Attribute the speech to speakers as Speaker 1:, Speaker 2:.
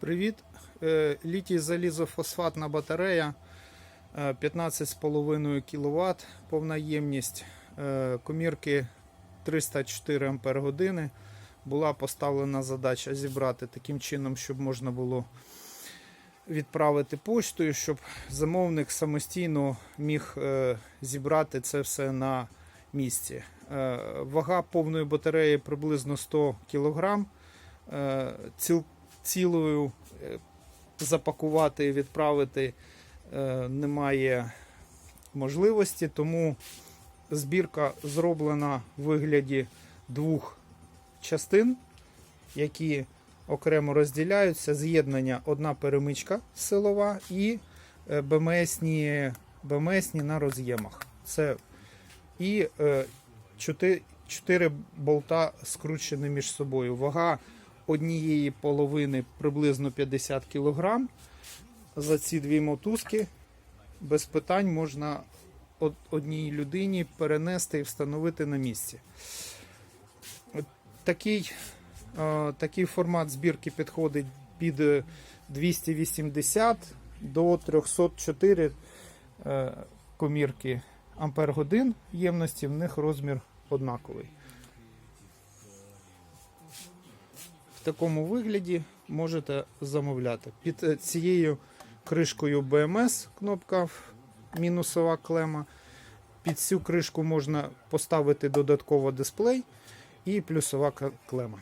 Speaker 1: Привіт. Е, Літій залізофосфатна батарея е, 15,5 кВт, повна ємність е, комірки 304 Ампер години. Була поставлена задача зібрати таким чином, щоб можна було відправити поштою, щоб замовник самостійно міг е, зібрати це все на місці. Е, Вага повної батареї приблизно 100 кг. Ціл, цілою е, запакувати і відправити е, немає можливості, тому збірка зроблена в вигляді двох частин, які окремо розділяються. З'єднання одна перемичка силова і е, БМСні, БМСні на роз'ємах. Це і е, 4, 4 болта скручені між собою. Вага однієї половини приблизно 50 кг. За ці дві мотузки без питань можна одній людині перенести і встановити на місці. Такий, е, такий формат збірки підходить під е, 280 до 304 е, комірки ампер годин ємності, в них розмір однаковий. В такому вигляді можете замовляти. Під е, цією кришкою BMS кнопка мінусова клема. Під цю кришку можна поставити додатково дисплей і плюсова клема.